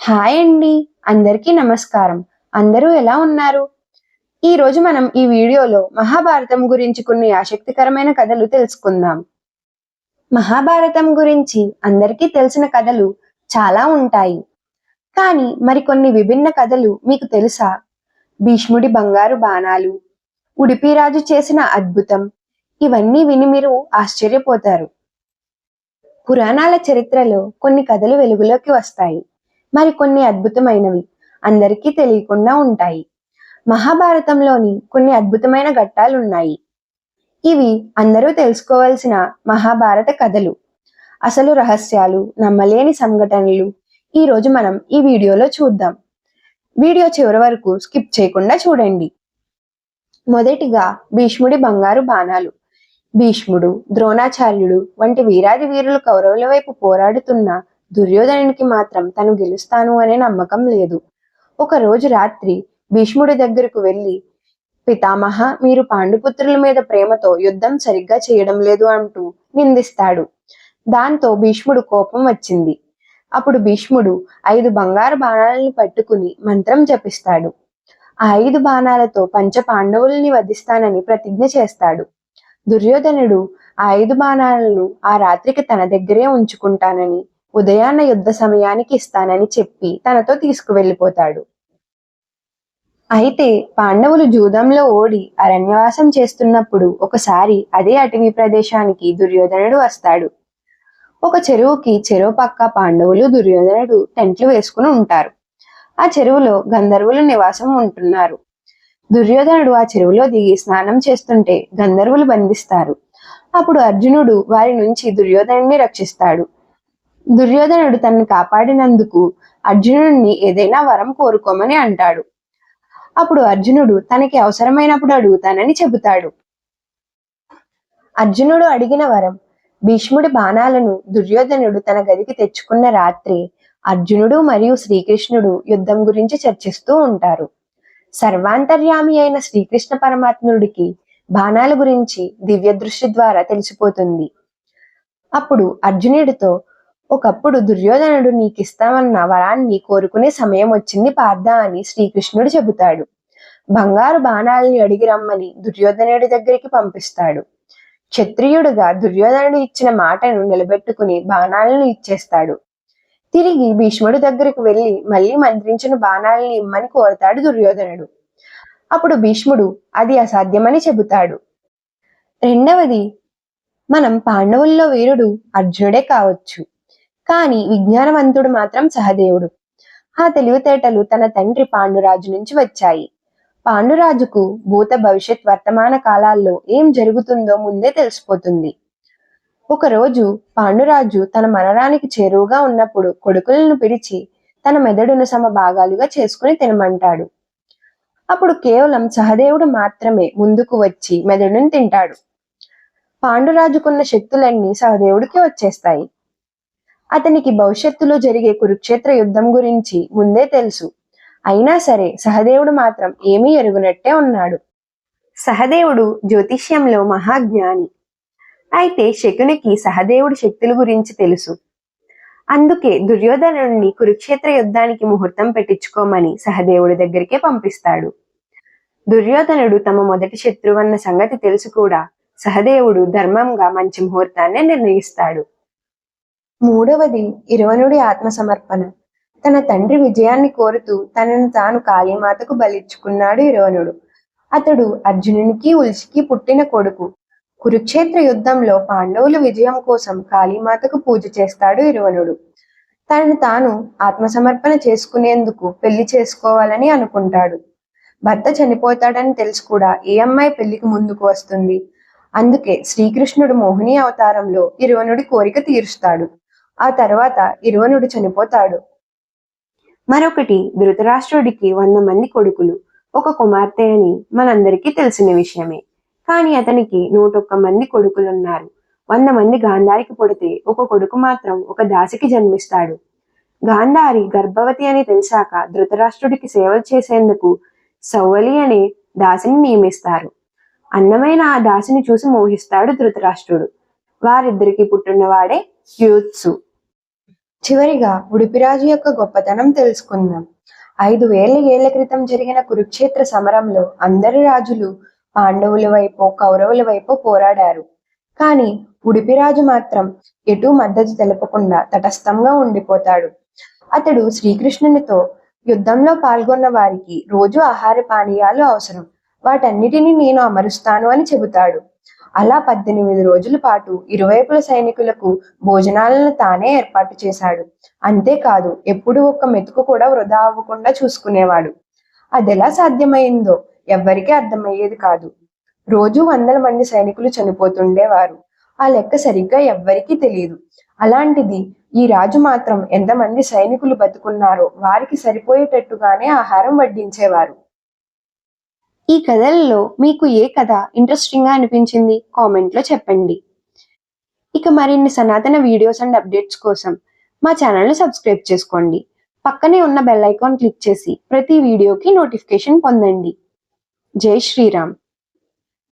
Hi అండి. అందరికీ నమస్కారం. అందరూ ఎలా ఉన్నారు? ఈ రోజు మనం ఈ వీడియోలో మహాభారతం గురించి కొన్ని ఆసక్తికరమైన కథలు తెలుసుకుందాం. మహాభారతం గురించి అందరికీ తెలిసిన కథలు చాలా ఉంటాయి. కానీ మరికొన్ని విభిన్న కథలు మీకు తెలుసా? భీష్ముడి బంగారు బాణాలు ఉడిపిరాజు చేసిన అద్భుతం ఇవన్నీ విని మీరు ఆశ్చర్యపోతారు. పురాణాల చరిత్రలో కొన్ని కథలు వెలుగులోకి వస్తాయి. మరికొన్ని అద్భుతమైనవి అందరికీ తెలియకుండా ఉంటాయి. మహాభారతంలోని కొన్ని అద్భుతమైన ఘట్టాలు ఉన్నాయి ఇవి అందరూ తెలుసుకోవాల్సిన మహాభారత కథలు. అసలు రహస్యాలు నమ్మలేని సంఘటనలు ఈ రోజు మనం ఈ వీడియోలో చూద్దాం. వీడియో చివరి వరకు స్కిప్ చేయకుండా చూడండి. మొదటిగా భీష్ముడి బంగారు బాణాలు. భీష్ముడు ద్రోణాచార్యుడు వంటి వీరాది వీరులు కౌరవుల వైపు పోరాడుతున్న దుర్యోధనునికి మాత్రం తను గెలుస్తాను అనే నమ్మకం లేదు. ఒక రోజు రాత్రి భీష్ముడి దగ్గరకు వెళ్ళి పితామహ మీరు పాండుపుత్రుల మీద ప్రేమతో యుద్ధం సరిగ్గా చేయడం లేదు అంటూ నిందిస్తాడు. దాంతో భీష్ముడు కోపం వచ్చింది. అప్పుడు భీష్ముడు ఐదు బంగారు బాణాలను పట్టుకుని మంత్రం జపిస్తాడు. ఆ ఐదు బాణాలతో పంచ పాండవుల్ని వధిస్తానని ప్రతిజ్ఞ చేస్తాడు. దుర్యోధనుడు ఆ ఐదు బాణాలను ఆ రాత్రికి తన దగ్గరే ఉంచుకుంటానని ఉదయాన్న యుద్ధ సమయానికి ఇస్తానని చెప్పి తనతో తీసుకువెళ్ళిపోతాడు. అయితే పాండవులు జూదంలో ఓడి అరణ్యవాసం చేస్తున్నప్పుడు ఒకసారి అదే అటవీ ప్రదేశానికి దుర్యోధనుడు వస్తాడు. ఒక చెరువుకి చెరువు పక్క పాండవులు దుర్యోధనుడు టెంట్లు వేసుకుని ఉంటారు. ఆ చెరువులో గంధర్వులు నివాసం ఉంటున్నారు. దుర్యోధనుడు ఆ చెరువులో దిగి స్నానం చేస్తుంటే గంధర్వులు బంధిస్తారు. అప్పుడు అర్జునుడు వారి నుంచి దుర్యోధనుడిని రక్షిస్తాడు. దుర్యోధనుడు తనను కాపాడినందుకు అర్జునుడిని ఏదైనా వరం కోరుకోమని అంటాడు. అప్పుడు అర్జునుడు తనకి అవసరమైనప్పుడు అడుగుతానని చెబుతాడు. అర్జునుడు అడిగిన వరం భీష్ముడి బాణాలను దుర్యోధనుడు తన గదికి తెచ్చుకున్న రాత్రి అర్జునుడు మరియు శ్రీకృష్ణుడు యుద్ధం గురించి చర్చిస్తూ ఉంటారు. సర్వాంతర్యామి అయిన శ్రీకృష్ణ పరమాత్ముడికి బాణాల గురించి దివ్య దృష్టి ద్వారా తెలిసిపోతుంది. అప్పుడు అర్జునుడితో ఒకప్పుడు దుర్యోధనుడు నీకిస్తామన్న వరాన్ని కోరుకునే సమయం వచ్చింది పార్థ అని శ్రీకృష్ణుడు చెబుతాడు. బంగారు బాణాలని అడిగి రమ్మని దుర్యోధనుడి దగ్గరికి పంపిస్తాడు. క్షత్రియుడుగా దుర్యోధనుడు ఇచ్చిన మాటను నిలబెట్టుకుని బాణాలను ఇచ్చేస్తాడు. తిరిగి భీష్ముడి దగ్గరికి వెళ్ళి మళ్ళీ మంత్రించిన బాణాలని ఇమ్మని కోరతాడు దుర్యోధనుడు. అప్పుడు భీష్ముడు అది అసాధ్యమని చెబుతాడు. రెండవది మనం పాండవుల్లో వీరుడు అర్జునుడే కావచ్చు. కానీ విజ్ఞానవంతుడు మాత్రం సహదేవుడు. ఆ తెలివితేటలు తన తండ్రి పాండురాజు నుంచి వచ్చాయి. పాండురాజుకు భూత భవిష్యత్ వర్తమాన కాలాల్లో ఏం జరుగుతుందో ముందే తెలిసిపోతుంది. ఒకరోజు పాండురాజు తన మనరానికి చేరువుగా ఉన్నప్పుడు కొడుకులను పిలిచి తన మెదడును సమ భాగాలుగా చేసుకుని తినమంటాడు. అప్పుడు కేవలం సహదేవుడు మాత్రమే ముందుకు వచ్చి మెదడును తింటాడు. పాండురాజుకున్న శక్తులన్నీ సహదేవుడికి వచ్చేస్తాయి. అతనికి భవిష్యత్తులో జరిగే కురుక్షేత్ర యుద్ధం గురించి ముందే తెలుసు. అయినా సరే సహదేవుడు మాత్రం ఏమీ ఎరుగునట్టే ఉన్నాడు. సహదేవుడు జ్యోతిష్యంలో మహాజ్ఞాని. అయితే శకునికి సహదేవుడి శక్తుల గురించి తెలుసు. అందుకే దుర్యోధనుడిని కురుక్షేత్ర యుద్ధానికి ముహూర్తం పెట్టించుకోమని సహదేవుడి దగ్గరికే పంపిస్తాడు. దుర్యోధనుడు తమ మొదటి శత్రువన్న సంగతి తెలుసు కూడా సహదేవుడు ధర్మంగా మంచి ముహూర్తాన్ని నిర్ణయిస్తాడు. మూడవది ఇరవనుడి ఆత్మసమర్పణ. తన తండ్రి విజయాన్ని కోరుతూ తనను తాను కాళీమాతకు బలిచ్చుకున్నాడు ఇరవనుడు. అతడు అర్జునునికి ఉల్సికి పుట్టిన కొడుకు. కురుక్షేత్ర యుద్ధంలో పాండవుల విజయం కోసం కాళీమాతకు పూజ చేస్తాడు ఇరవనుడు. తనను తాను ఆత్మసమర్పణ చేసుకునేందుకు పెళ్ళి చేసుకోవాలని అనుకుంటాడు. భర్త చనిపోతాడని తెలుసు కూడా ఏ అమ్మాయి పెళ్ళికి ముందుకు వస్తుంది. అందుకే శ్రీకృష్ణుడు మోహిని అవతారంలో ఇరువనుడి కోరిక తీరుస్తాడు. ఆ తర్వాత ఇరువనుడు చనిపోతాడు. మరొకటి ధృతరాష్ట్రుడికి వంద మంది కొడుకులు. ఒక కుమార్తె అని మనందరికీ తెలిసిన విషయమే. కానీ అతనికి నూటొక్క మంది కొడుకులున్నారు. వంద మంది గాంధారికి పుడితే ఒక కొడుకు మాత్రం ఒక దాసికి జన్మిస్తాడు. గాంధారి గర్భవతి అని తెలిసాక ధృతరాష్ట్రుడికి సేవలు చేసేందుకు సౌవలి అనే దాసిని నియమిస్తారు. అందమైన ఆ దాసిని చూసి మోహిస్తాడు ధృతరాష్ట్రుడు. వారిద్దరికి పుట్టినవాడే యూత్సు చివరిగా ఉడిపిరాజు యొక్క గొప్పతనం తెలుసుకుందాం. ఐదు వేల ఏళ్ళ క్రితం జరిగిన కురుక్షేత్ర సమరంలో అందరి రాజులు పాండవుల వైపు కౌరవుల వైపు పోరాడారు. కానీ ఉడిపిరాజు మాత్రం ఎటూ మద్దతు తెలపకుండా తటస్థంగా ఉండిపోతాడు. అతడు శ్రీకృష్ణునితో యుద్ధంలో పాల్గొన్న వారికి రోజు ఆహార పానీయాలు అవసరం. వాటన్నిటిని నేను అమరుస్తాను అని చెబుతాడు. అలా పద్దెనిమిది రోజుల పాటు ఇరువైపుల సైనికులకు భోజనాలను తానే ఏర్పాటు చేశాడు. అంతేకాదు ఎప్పుడు ఒక్క మెతుకు కూడా వృధా అవ్వకుండా చూసుకునేవాడు. అదెలా సాధ్యమైందో ఎవ్వరికీ అర్థమయ్యేది కాదు. రోజు వందల మంది సైనికులు చనిపోతుండేవారు. ఆ లెక్క సరిగ్గా ఎవ్వరికీ తెలియదు అలాంటిది ఈ రాజు మాత్రం ఎంతమంది సైనికులు బతుకున్నారో వారికి సరిపోయేటట్టుగానే ఆహారం వడ్డించేవారు. ఈ కథలలో మీకు ఏ కథ ఇంట్రెస్టింగ్గా అనిపించింది? కామెంట్లో చెప్పండి. ఇక మరిన్ని సనాతన వీడియోస్ అండ్ అప్డేట్స్ కోసం మా ఛానల్ని సబ్స్క్రైబ్ చేసుకోండి. పక్కనే ఉన్న బెల్ ఐకాన్ క్లిక్ చేసి ప్రతి వీడియోకి నోటిఫికేషన్ పొందండి. జై శ్రీరామ్.